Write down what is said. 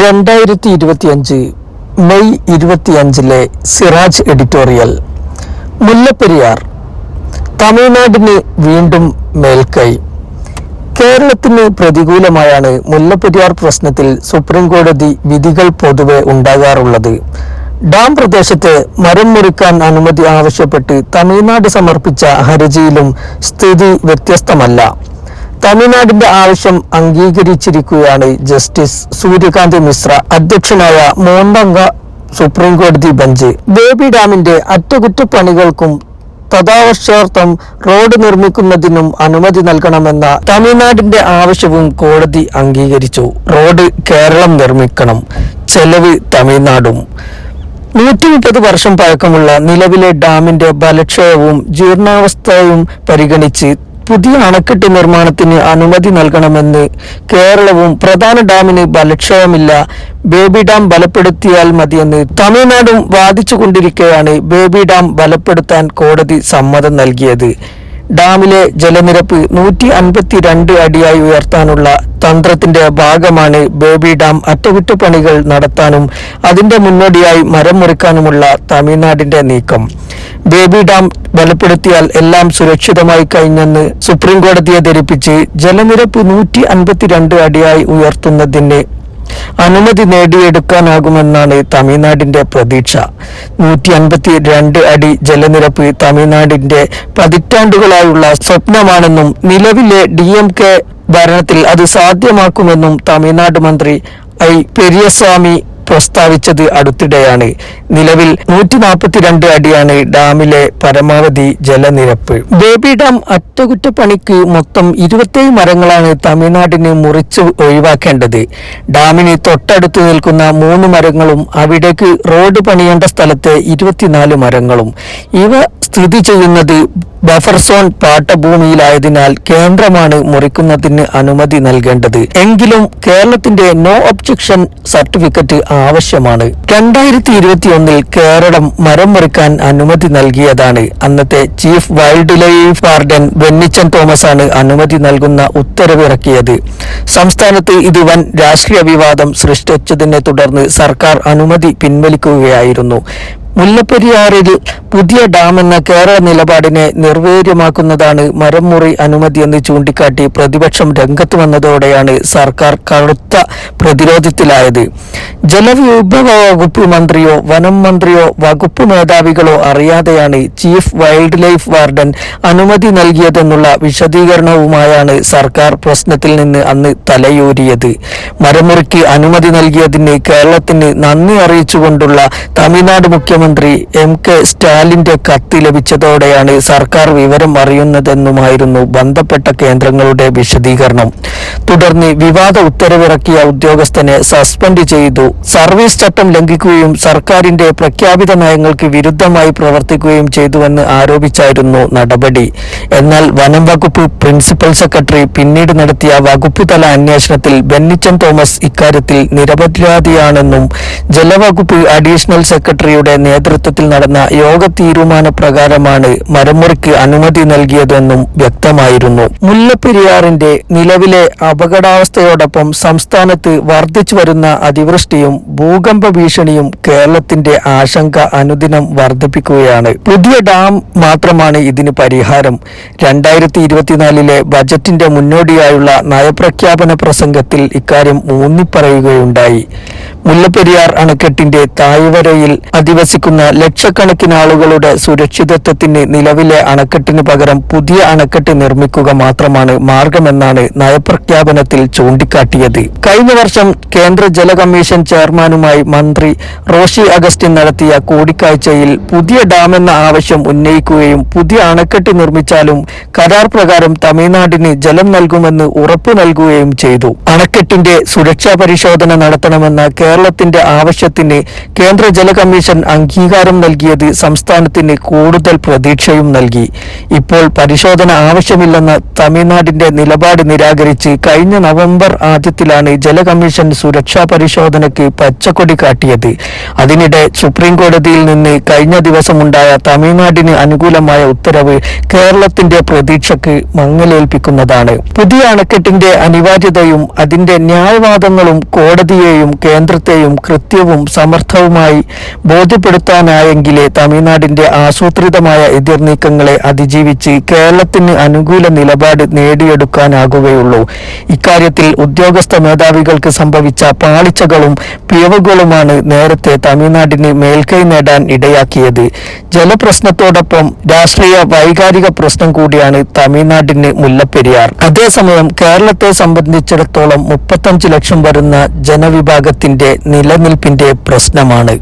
രണ്ടായിരത്തി ഇരുപത്തിയഞ്ച് മെയ് ഇരുപത്തിയഞ്ചിലെ സിറാജ് എഡിറ്റോറിയൽ. മുല്ലപ്പെരിയാർ. തമിഴ്നാടിന് വീണ്ടും മേൽക്കൈ. കേരളത്തിന് പ്രതികൂലമായാണ് മുല്ലപ്പെരിയാർ പ്രശ്നത്തിൽ സുപ്രീം കോടതി വിധികൾ പൊതുവെ ഉണ്ടാകാറുള്ളത്. ഡാം പ്രദേശത്ത് മരം മുറിക്കാൻ അനുമതി ആവശ്യപ്പെട്ട് തമിഴ്നാട് സമർപ്പിച്ച ഹർജിയിലും സ്ഥിതി വ്യത്യസ്തമല്ല. തമിഴ്നാടിന്റെ ആവശ്യം അംഗീകരിച്ചിരിക്കുകയാണ് ജസ്റ്റിസ് സൂര്യകാന്ത് മിശ്ര അധ്യക്ഷനായ മൂന്നംഗ സുപ്രീം കോടതി ബെഞ്ച്. ബേബി ഡാമിന്റെ അറ്റകുറ്റപ്പണികൾക്കും തഥാവശ്യാർത്ഥം റോഡ് നിർമ്മിക്കുന്നതിനും അനുമതി നൽകണമെന്ന തമിഴ്നാടിന്റെ ആവശ്യവും കോടതി അംഗീകരിച്ചു. റോഡ് കേരളം നിർമ്മിക്കണം. ചെലവ് തമിഴ്നാടും. നൂറ്റി മുപ്പത് വർഷം പഴക്കമുള്ള നിലവിലെ ഡാമിന്റെ ബലക്ഷയവും ജീർണാവസ്ഥയും പരിഗണിച്ച് പുതിയ അണക്കെട്ട് നിർമ്മാണത്തിന് അനുമതി നൽകണമെന്ന് കേരളവും പ്രധാന ഡാമിന് ബലക്ഷയമില്ല. ബേബി ഡാം ബലപ്പെടുത്തിയാൽ മതിയെന്ന് തമിഴ്നാടും വാദിച്ചുകൊണ്ടിരിക്കെയാണ് ബേബി ഡാം ബലപ്പെടുത്താൻ കോടതി സമ്മതം നൽകിയത്. ഡാമിലെ ജലനിരപ്പ് നൂറ്റി അൻപത്തിരണ്ട് അടിയായി ഉയർത്താനുള്ള തന്ത്രത്തിന്റെ ഭാഗമാണ് ബേബി ഡാം അറ്റകുറ്റപ്പണികൾ നടത്താനും അതിന്റെ മുന്നോടിയായി മരം മുറിക്കാനുമുള്ള തമിഴ്നാടിന്റെ നീക്കം. ബേബി ഡാം ബലപ്പെടുത്തിയാൽ എല്ലാം സുരക്ഷിതമായി കഴിഞ്ഞെന്ന് സുപ്രീം കോടതിയെ ധരിപ്പിച്ച് ജലനിരപ്പ് നൂറ്റി അൻപത്തിരണ്ട് അടിയായി ഉയർത്തുന്നതിന് അനുമതി നേടിയെടുക്കാനാകുമെന്നാണ് തമിഴ്നാടിന്റെ പ്രതീക്ഷ. നൂറ്റി അൻപത്തി രണ്ട് അടി ജലനിരപ്പ് തമിഴ്നാടിന്റെ പതിറ്റാണ്ടുകളായുള്ള സ്വപ്നമാണെന്നും നിലവിലെ ഡി എം കെ ഭരണത്തിൽ അത് സാധ്യമാക്കുമെന്നും തമിഴ്നാട് മന്ത്രി ഐ പെരിയസ്വാമി പ്രസ്താവിച്ചത് അടുത്തിടെയാണ്. നിലവിൽ നൂറ്റി നാൽപ്പത്തിരണ്ട് അടിയാണ് ഡാമിലെ പരമാവധി ജലനിരപ്പ്. ബേബി ഡാം അറ്റകുറ്റപ്പണിക്ക് മൊത്തം ഇരുപത്തേഴ് മരങ്ങളാണ് തമിഴ്നാടിന് മുറിച്ച് ഒഴിവാക്കേണ്ടത്. ഡാമിന് തൊട്ടടുത്ത് നിൽക്കുന്ന മൂന്ന് മരങ്ങളും അവിടേക്ക് റോഡ് പണിയേണ്ട സ്ഥലത്തെ ഇരുപത്തിനാല് മരങ്ങളും. ഇവ സ്ഥിതി ചെയ്യുന്നത് ബഫർ സോൺ പാട്ടഭൂമിയിലായതിനാൽ കേന്ദ്രമാണ് മുറിക്കുന്നതിന് അനുമതി നൽകേണ്ടത്. എങ്കിലും കേരളത്തിന്റെ നോ ഒബ്ജക്ഷൻ സർട്ടിഫിക്കറ്റ് ആവശ്യമാണ്. രണ്ടായിരത്തി ഇരുപത്തിയൊന്നിൽ കേരളം മരം മുറിക്കാൻ അനുമതി നൽകിയതാണ്. അന്നത്തെ chief wild life warden Bennichan Thomas ആണ് അനുമതി നൽകുന്ന ഉത്തരവിറക്കിയത്. സംസ്ഥാനത്ത് ഇത് വൻ രാഷ്ട്രീയ വിവാദം സൃഷ്ടിച്ചതിനെ തുടർന്ന് സർക്കാർ അനുമതി പിൻവലിക്കുകയായിരുന്നു. മുല്ലപ്പെരിയാറിൽ പുതിയ ഡാം എന്ന കേരള നിലപാടിനെ നിർവീര്യമാക്കുന്നതാണ് മരം മുറി അനുമതിയെന്ന് ചൂണ്ടിക്കാട്ടി പ്രതിപക്ഷം രംഗത്ത് വന്നതോടെയാണ് സർക്കാർ കടുത്ത പ്രതിരോധത്തിലായത്. ജലവിഭവ വകുപ്പ് മന്ത്രിയോ വനം മന്ത്രിയോ വകുപ്പ് മേധാവികളോ അറിയാതെയാണ് ചീഫ് വൈൽഡ് ലൈഫ് വാർഡൻ അനുമതി നൽകിയതെന്നുള്ള വിശദീകരണവുമായാണ് സർക്കാർ പ്രശ്നത്തിൽ നിന്ന് അന്ന് തലയൂരിയത്. മരമുറിക്ക് അനുമതി നൽകിയതിന് കേരളത്തിന് നന്ദി അറിയിച്ചുകൊണ്ടുള്ള തമിഴ്നാട് മുഖ്യമന്ത്രി എം കെ സ്റ്റാലിന്റെ കത്ത് ലഭിച്ചതോടെയാണ് സർക്കാർ വിവരം അറിയുന്നതെന്നുമായിരുന്നു ബന്ധപ്പെട്ട കേന്ദ്രങ്ങളുടെ വിശദീകരണം. തുടർന്ന് വിവാദ ഉത്തരവിറക്കിയ ഉദ്യോഗസ്ഥനെ സസ്പെൻഡ് ചെയ്തു. സർവീസ് ചട്ടം ലംഘിക്കുകയും സർക്കാരിന്റെ പ്രഖ്യാപിത നയങ്ങൾക്ക് വിരുദ്ധമായി പ്രവർത്തിക്കുകയും ചെയ്തുവെന്ന് ആരോപിച്ചായിരുന്നു നടപടി. എന്നാൽ വനം വകുപ്പ് പ്രിൻസിപ്പൽ സെക്രട്ടറി പിന്നീട് നടത്തിയ വകുപ്പ് തല അന്വേഷണത്തിൽ ബെന്നിച്ചൻ തോമസ് ഇക്കാര്യത്തിൽ നിരപരാധിയാണെന്നും ജലവകുപ്പ് അഡീഷണൽ സെക്രട്ടറിയുടെ നേതൃത്വത്തിൽ നടന്ന യോഗ തീരുമാന പ്രകാരമാണ് മരമുറിക്ക് അനുമതി നൽകിയതെന്നും വ്യക്തമായിരുന്നു. മുല്ലപ്പെരിയാറിന്റെ നിലവിലെ അപകടാവസ്ഥയോടൊപ്പം സംസ്ഥാനത്ത് വർദ്ധിച്ചു വരുന്ന അതിവൃഷ്ടിയും ഭൂകമ്പ ഭീഷണിയും കേരളത്തിന്റെ ആശങ്ക അനുദിനം വർദ്ധിപ്പിക്കുകയാണ്. പുതിയ ഡാം മാത്രമാണ് ഇതിന് പരിഹാരം. രണ്ടായിരത്തി ഇരുപത്തിനാലിലെ ബജറ്റിന്റെ മുന്നോടിയായുള്ള നയപ്രഖ്യാപന പ്രസംഗത്തിൽ ഇക്കാര്യം ഊന്നിപ്പറയുകയുണ്ടായി. മുല്ലപ്പെരിയാർ അണക്കെട്ടിന്റെ താഴ്വരയിൽ അധിവസിക്കുന്ന ലക്ഷക്കണക്കിന് ആളുകളുടെ സുരക്ഷിതത്വത്തിന് നിലവിലെ അണക്കെട്ടിന് പകരം പുതിയ അണക്കെട്ട് നിർമ്മിക്കുക മാത്രമാണ് മാർഗമെന്നാണ് നയപ്രഖ്യാപനത്തിൽ ചൂണ്ടിക്കാട്ടിയത്. കഴിഞ്ഞ വർഷം കേന്ദ്ര ജല കമ്മീഷൻ ചെയർമാനുമായി മന്ത്രി റോഷി അഗസ്റ്റിൻ നടത്തിയ കൂടിക്കാഴ്ചയിൽ പുതിയ ഡാം എന്ന ആവശ്യം ഉന്നയിക്കുകയും പുതിയ അണക്കെട്ട് നിർമ്മിച്ചാലും കരാർ പ്രകാരം തമിഴ്നാടിന് ജലം നൽകുമെന്ന് ഉറപ്പു നൽകുകയും ചെയ്തു. അണക്കെട്ടിന്റെ സുരക്ഷാ പരിശോധന നടത്തണമെന്ന കേരള കേരളത്തിന്റെ ആവശ്യത്തിന് കേന്ദ്ര ജല കമ്മീഷൻ അംഗീകാരം നൽകിയത് സംസ്ഥാനത്തിന് കൂടുതൽ പ്രതീക്ഷയും നൽകി. ഇപ്പോൾ പരിശോധന ആവശ്യമില്ലെന്ന തമിഴ്നാടിന്റെ നിലപാട് നിരാകരിച്ച് കഴിഞ്ഞ നവംബർ ആദ്യത്തിലാണ് ജല കമ്മീഷൻ സുരക്ഷാ പരിശോധനയ്ക്ക് പച്ചക്കൊടി കാട്ടിയത്. അതിനിടെ സുപ്രീം കോടതിയിൽ നിന്ന് കഴിഞ്ഞ ദിവസമുണ്ടായ തമിഴ്നാടിന് അനുകൂലമായ ഉത്തരവ് കേരളത്തിന്റെ പ്രതീക്ഷയ്ക്ക് മങ്ങലേൽപ്പിക്കുന്നതാണ്. പുതിയ അണക്കെട്ടിന്റെ അനിവാര്യതയും അതിന്റെ ന്യായവാദങ്ങളും കോടതിയെയും കേന്ദ്രത്തെയും കൃത്യവും സമർത്ഥവുമായി ബോധ്യപ്പെടുത്താനായെങ്കിലേ തമിഴ്നാടിന്റെ ആസൂത്രിതമായ എതിർനീക്കങ്ങളെ അതിജീവിച്ച് കേരളത്തിന് അനുകൂല നിലപാട് നേടിയെടുക്കാനാകുകയുള്ളൂ. ഇക്കാര്യത്തിൽ ഉദ്യോഗസ്ഥ മേധാവികൾക്ക് സംഭവിച്ച പാളിച്ചകളും പിഴവുകളുമാണ് നേരത്തെ തമിഴ്നാടിന് മേൽക്കൈ നേടാൻ ഇടയാക്കിയത്. ജലപ്രശ്നത്തോടൊപ്പം രാഷ്ട്രീയ വൈകാരിക പ്രശ്നം കൂടിയാണ് തമിഴ്നാടിന് മുല്ലപ്പെരിയാർ. അതേസമയം കേരളത്തെ സംബന്ധിച്ചിടത്തോളം മുപ്പത്തഞ്ച് ലക്ഷം വരുന്ന ജനവിഭാഗത്തിന്റെ നിലനിൽപ്പിന്റെ പ്രശ്നമാണ്.